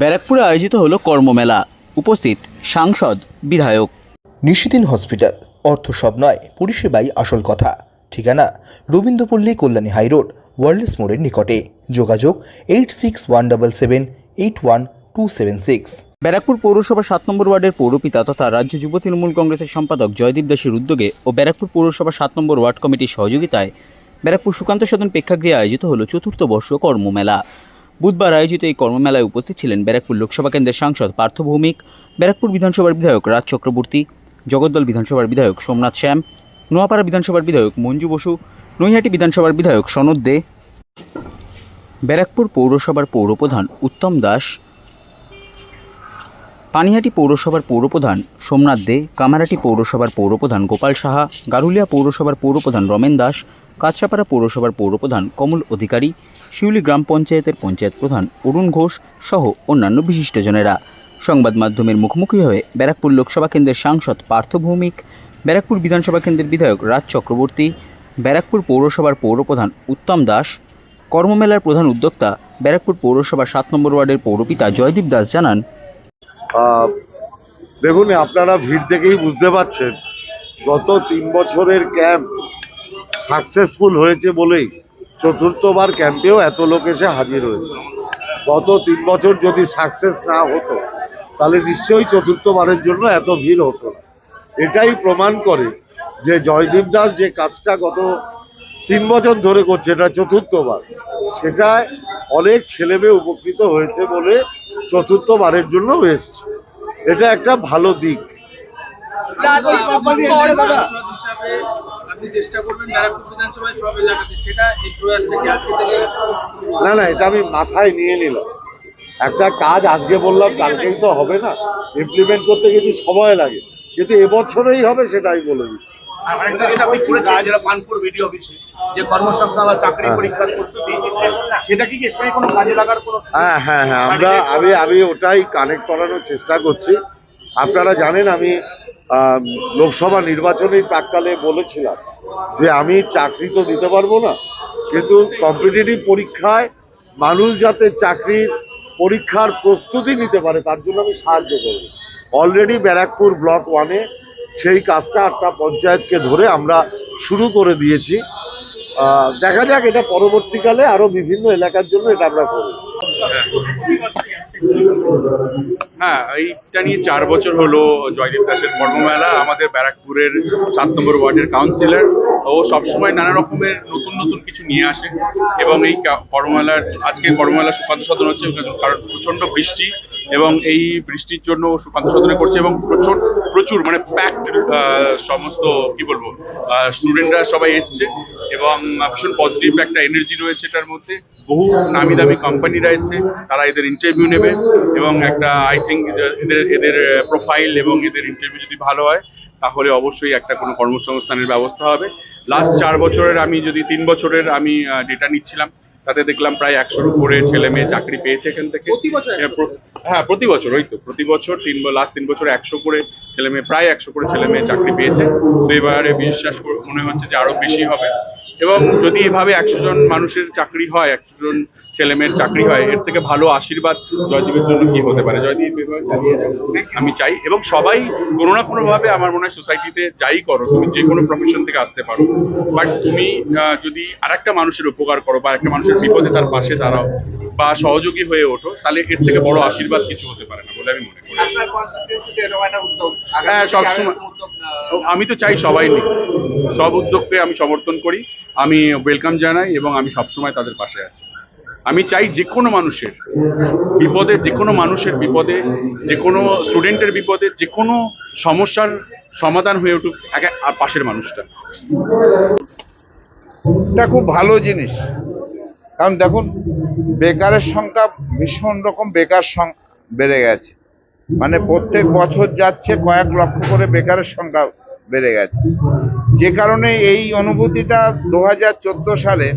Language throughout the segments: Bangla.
ব্যারাকপুরে আয়োজিত হলো কর্মমেলা। উপস্থিত সাংসদ বিধায়ক। নিশিদিন হসপিটাল। অর্থ সব নয় পরিষেবাই আসল কথা। ঠিকানা রবীন্দ্রপল্লী কল্যাণী হাইরোড ওয়ার্ল্ডস মোড়ের নিকটে। যোগাযোগ eight six one double seven eight one two seven six. Barrackpore পৌরসভা সাত নম্বর ওয়ার্ডের পৌরপিতা তথা রাজ্য যুব তৃণমূল কংগ্রেসের সম্পাদক জয়দীপ দাসের উদ্যোগে ও ব্যারাকপুর পৌরসভা সাত নম্বর ওয়ার্ড কমিটির সহযোগিতায় ব্যারাকপুর সুকান্ত সদন প্রেক্ষাগৃহে আয়োজিত হলো চতুর্থ বর্ষ কর্মমেলা। বুধবার আয়োজিত এই কর্মমেলায় উপস্থিত ছিলেন ব্যারাকপুর লোকসভা কেন্দ্রের সাংসদ পার্থ ভৌমিক, ব্যারাকপুর বিধানসভার বিধায়ক রাজ চক্রবর্তী, জগদ্দল বিধানসভার বিধায়ক সোমনাথ শ্যাম, নোয়াপাড়া বিধানসভার বিধায়ক মঞ্জু বসু, নৈহাটি বিধানসভার বিধায়ক সনদ দে। ব্যারাকপুর পৌরসভার পৌরপ্রধান উত্তম দাস, পানিহাটি পৌরসভার পৌরপ্রধান সোমনাথ দে, কামারাটি পৌরসভার পৌরপ্রধান গোপাল সাহা, গারুলিয়া পৌরসভার পৌরপ্রধান রমেন দাস কাঁচরাপাড়া পৌরসভার পৌরপ্রধান কমল অধিকারী, শিউলি গ্রাম পঞ্চায়েতের পঞ্চায়েত প্রধান অরুণ ঘোষ সহ অন্যান্য বিশিষ্টজনেরা। সংবাদ মাধ্যমের মুখোমুখি হয়ে ব্যারাকপুর লোকসভা কেন্দ্রের সাংসদ পার্থ ভৌমিক, ব্যারাকপুর বিধানসভা কেন্দ্রের বিধায়ক রাজ চক্রবর্তী, ব্যারাকপুর পৌরসভার পৌরপ্রধান উত্তম দাস, কর্মমেলার প্রধান উদ্যোক্তা ব্যারাকপুর পৌরসভার সাত নম্বর ওয়ার্ডের পৌরপিতা জয়দীপ দাস জানান। দেখুন, আপনারা ভিড় দেখেই বুঝতে পারছেন, গত তিন বছরের ক্যাম্প সাকসেসফুল হয়েছে বলেই চতুর্থবার ক্যাম্পেও এত লোক এসে হাজির হয়েছে। গত তিন বছর যদি সাকসেস না হতো, তাহলে নিশ্চয়ই চতুর্থবারের জন্য এত ভিড় হতো না। এটাই প্রমাণ করে যে জয়দীপ দাস যে কাজটা গত তিন বছর ধরে করছে, এটা চতুর্থবার সেটায় অনেক ছেলেমেয়ে উপকৃত হয়েছে বলে চতুর্থবারের জন্য এসছে। এটা একটা ভালো দিক। আপনি চেষ্টা করবেন ব্যারাকপুর বিধানসভায় সব এলাকাতে। সেটা এই প্রয়াসটা কি আজকে থেকে না না এটা আমি মাথায় নিয়ে নিলাম। একটা কাজ আজকে বললাম কালকেই তো হবে না। ইমপ্লিমেন্ট করতে কিছু সময় লাগে। কিন্তু এবছরেই হবে সেটা আমি বলে দিচ্ছি আমি আমি ওটাই কানেক্ট করানোর চেষ্টা করছি। আপনারা জানেন আম, লোকসভা নির্বাচনের প্রাককালে বলেছিলাম যে আমি চাকরি তো দিতে পারব না, কিন্তু কম্পিটিটিভ পরীক্ষায় মানুষ যাতে চাকরির পরীক্ষার প্রস্তুতি নিতে পারে, তার জন্য আমি সাহায্য করব। অলরেডি ব্যারাকপুর ব্লক ওয়ানে সেই কাজটা একটা পঞ্চায়েতকে ধরে আমরা শুরু করে দিয়েছি। দেখা যাক, এটা পরবর্তীকালে আরও বিভিন্ন এলাকার জন্য এটা আমরা করব। হ্যাঁ এইটা নিয়ে চার বছর হলো জয়দেব দাসের কর্মমেলা, আমাদের ব্যারাকপুরের সাত নম্বর ওয়ার্ডের কাউন্সিলর ও সবসময় নানা রকমের নতুন নতুন কিছু নিয়ে আসে এবং এই কর্মমেলার আজকে কর্মমেলা সুকান্ত সদন হচ্ছে, কারণ প্রচণ্ড বৃষ্টি। এবং এই বৃষ্টির জন্য সুকান্ত সদনে করছে এবং প্রচুর প্রচুর মানে প্যাকড সমস্ত, কি বলব স্টুডেন্টরা সবাই এসছে এবং ভীষণ পজিটিভ একটা এনার্জি রয়েছে এটার মধ্যে। বহু নামি দামি কোম্পানিরা এসছে, তারা এদের ইন্টারভিউ নেবে এবং একটা আই থিঙ্ক এদের এদের প্রোফাইল এবং এদের ইন্টারভিউ যদি ভালো হয়, তাহলে অবশ্যই একটা কোনো কর্মসংস্থানের ব্যবস্থা হবে। লাস্ট চার বছরের আমি যদি, তিন বছরের আমি ডেটা নিচ্ছিলাম তাতে দেখলাম প্রায় একশোর উপরে ছেলে মেয়ে চাকরি পেয়েছে এখান থেকে। হ্যাঁ, হ্যাঁ প্রতি বছর ওই তো প্রতি বছর তিন লাস্ট তিন বছর একশো করে ছেলে মেয়ে প্রায় একশো করে ছেলে মেয়ে চাকরি পেয়েছে। তো এবারে বিশ্বাস করে মনে হচ্ছে যে আরও বেশি হবে। এবং যদি এভাবে একশো জন মানুষের চাকরি হয়, একশো জন ছেলে মেয়ের চাকরি হয়, এর থেকে ভালো আশীর্বাদ জয়দীপের জন্য কি হতে পারে? জয়দীপ আমি চাই। এবং সবাই কোনো না কোনো ভাবে আমার মনে হয় সোসাইটিতে যাই করো, তুমি যে কোনো প্রফেশন থেকে আসতে পারো। বাট তুমি যদি আরেকটা মানুষের উপকার করো বা একটা মানুষের বিপদে তার পাশে দাঁড়াও বা সহযোগী হয়ে ওঠো তাহলে এর থেকে বড় আশীর্বাদ কিছু হতে পারে না বলে আমি মনে করি। হ্যাঁ, সবসময়। তো আমি তো চাই সবাই নিক। সব উদ্যোগকে আমি সমর্থন করি আমি ওয়েলকাম জানাই এবং আমি সবসময় তাদের পাশে আছি। আমি চাই যে কোনো মানুষের বিপদে যে কোনো মানুষের বিপদে যে কোনো স্টুডেন্টের বিপদে যে কোনো সমস্যার সমাধান হয়ে উঠুক একে আর পাশের মানুষটা। এটা খুব ভালো জিনিস। কারণ দেখুন বেকারের সংখ্যা ভীষণ রকম, বেকার বেড়ে গেছে। মানে প্রত্যেক বছর যাচ্ছে কয়েক লক্ষ করে বেকারের সংখ্যা বেড়ে গেছে। যে কারণে এই অনুভূতিটা দুহাজার চোদ্দ সালে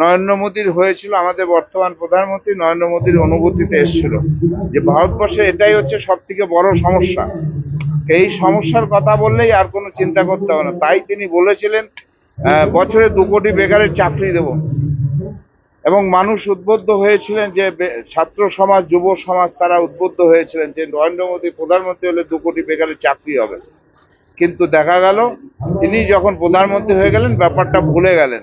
নরেন্দ্র মোদীর হয়েছিল, আমাদের বর্তমান প্রধানমন্ত্রী নরেন্দ্র মোদীর অনুভূতিতে এসেছিল যে ভারতবর্ষে এটাই হচ্ছে সব থেকে বড় সমস্যা। এই সমস্যার কথা বললেই আর কোনো চিন্তা করতে হবে না। তাই তিনি বলেছিলেন বছরে দু কোটি বেকারের চাকরি দেব। এবং মানুষ উদ্বুদ্ধ হয়েছিলেন যে ছাত্র সমাজ, যুব সমাজ তারা উদ্বুদ্ধ হয়েছিলেন যে নরেন্দ্র মোদী প্রধানমন্ত্রী হলে দু কোটি বেকারের চাকরি হবে। কিন্তু দেখা গেল, তিনি যখন প্রধানমন্ত্রী হয়ে গেলেন, ব্যাপারটা ভুলে গেলেন।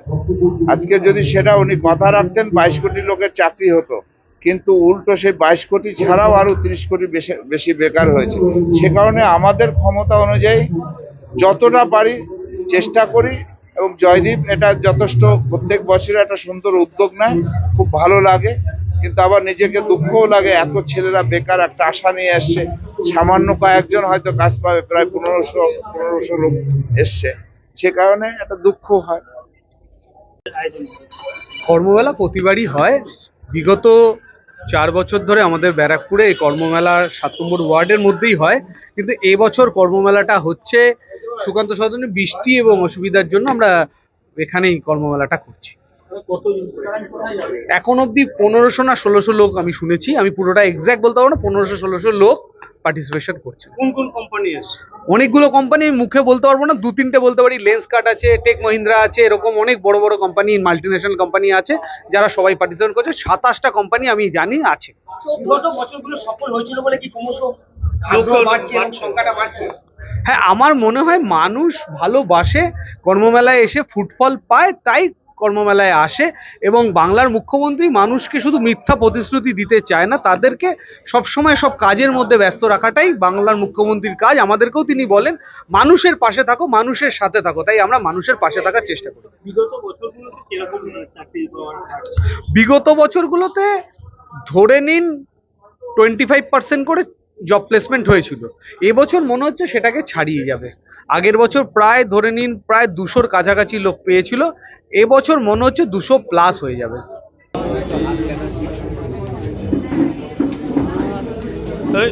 আজকে যদি সেটা উনি কথা রাখতেন, বাইশ কোটি লোকের চাকরি হতো। কিন্তু উল্টো সেই বাইশ কোটি ছাড়াও আরও তিরিশ কোটি বেশি বেশি বেকার হয়েছে। সে কারণে আমাদের ক্ষমতা অনুযায়ী যতটা পারি চেষ্টা করি এবং জয়দীপ এটা যথেষ্ট, প্রত্যেক বছরে একটা সুন্দর উদ্যোগ নেয়, খুব ভালো লাগে। কিন্তু আবার নিজেকে দুঃখও লাগে, এত ছেলেরা বেকার একটা আশা নিয়ে এসছে। সামান্য কয়েকজন হয়তো কাজ পাবে, প্রায় পনেরোশো পনেরোশো লোক এসছে। সে কারণে একটা দুঃখ হয়। কর্মমেলা প্রতিবারই হয়। বিগত চার বছর ধরে আমাদের ব্যারাকপুরে এই কর্মমেলা সাত নম্বর ওয়ার্ডের মধ্যেই হয়। কিন্তু এবছর কর্মমেলাটা হচ্ছে সুকান্ত সদনে বৃষ্টি এবং অসুবিধার জন্য আমরা এখানেই কর্মমেলাটা করছি। এখন অবধি পনেরোশো না ষোলোশো লোক আমি শুনেছি আমি পুরোটা এক্সাক্ট বলতে পারব না পনেরোশো ষোলোশো লোক পার্টিসিপেশন করছে। কোন কোন কোম্পানি আছে? অনেকগুলো কোম্পানি মুখে বলতে পারব না দু তিনটে বলতে পারি লেন্স কাট আছে টেক মহিন্দ্রা আছে এরকম অনেক বড় বড় কোম্পানি মাল্টিনেশনাল কোম্পানি আছে যারা সবাই পার্টিসিপেট করছে। সাতাশটা কোম্পানি আমি জানি আছে। বিগত বছরগুলো সফল হয়েছিল বলে কি ক্রমশ আগ্রহ বাড়ছে এবং সংখ্যাটা বাড়ছে? হ্যাঁ আমার মনে হয় মানুষ ভালোবাসে কর্মমেলায় এসে ফুটফল পায় তাই কর্মমেলায় আসে এবং বাংলার মুখ্যমন্ত্রী মানুষকে শুধু মিথ্যা প্রতিশ্রুতি দিতে চায় না তাদেরকে সবসময় সব কাজের মধ্যে ব্যস্ত রাখাটাই বাংলার মুখ্যমন্ত্রীর কাজ। আমাদেরকেও তিনি বলেন মানুষের পাশে থাকো মানুষের সাথে থাকো তাই আমরা মানুষের পাশে থাকার চেষ্টা করি। বিগত বছরগুলোতে ধরে নিন টোয়েন্টি ফাইভ পার্সেন্ট করে জব প্লেসমেন্ট হয়েছিল। এবছর মনে হচ্ছে সেটাকে ছাড়িয়ে যাবে। আগের বছর প্রায় ধরে নিন প্রায় দুশোর কাছাকাছি লোক পেয়েছিল এবছর মনে হচ্ছে দুশো প্লাস হয়ে যাবে। এই,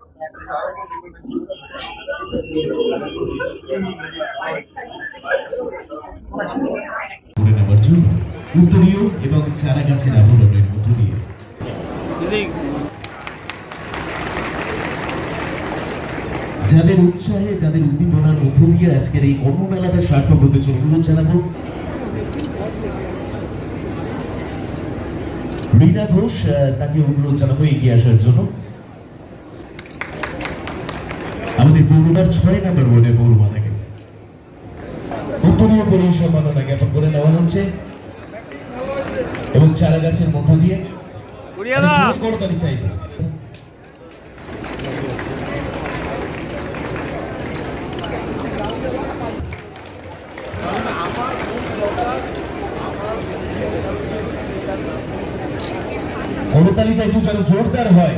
যাদের উৎসাহে, যাদের উদ্দীপনার মধ্য দিয়ে আজকের এই কর্মমেলাটা সার্থক হতে চলে অনুরোধ জানাব। রীনা ঘোষ তাকে অনুরোধ জানাব এগিয়ে আসার জন্য। আমাদের পৌরমার ছয় নম্বর ওয়ার্ডের পৌরমা থাকে উত্তরীয় পরিসম্মাননা জ্ঞাপন করে নেওয়া হচ্ছে। এবং চারা গাছের মধ্য দিয়ে করতালি চাইব করতালিটা একটু যেন জোরদার হয়।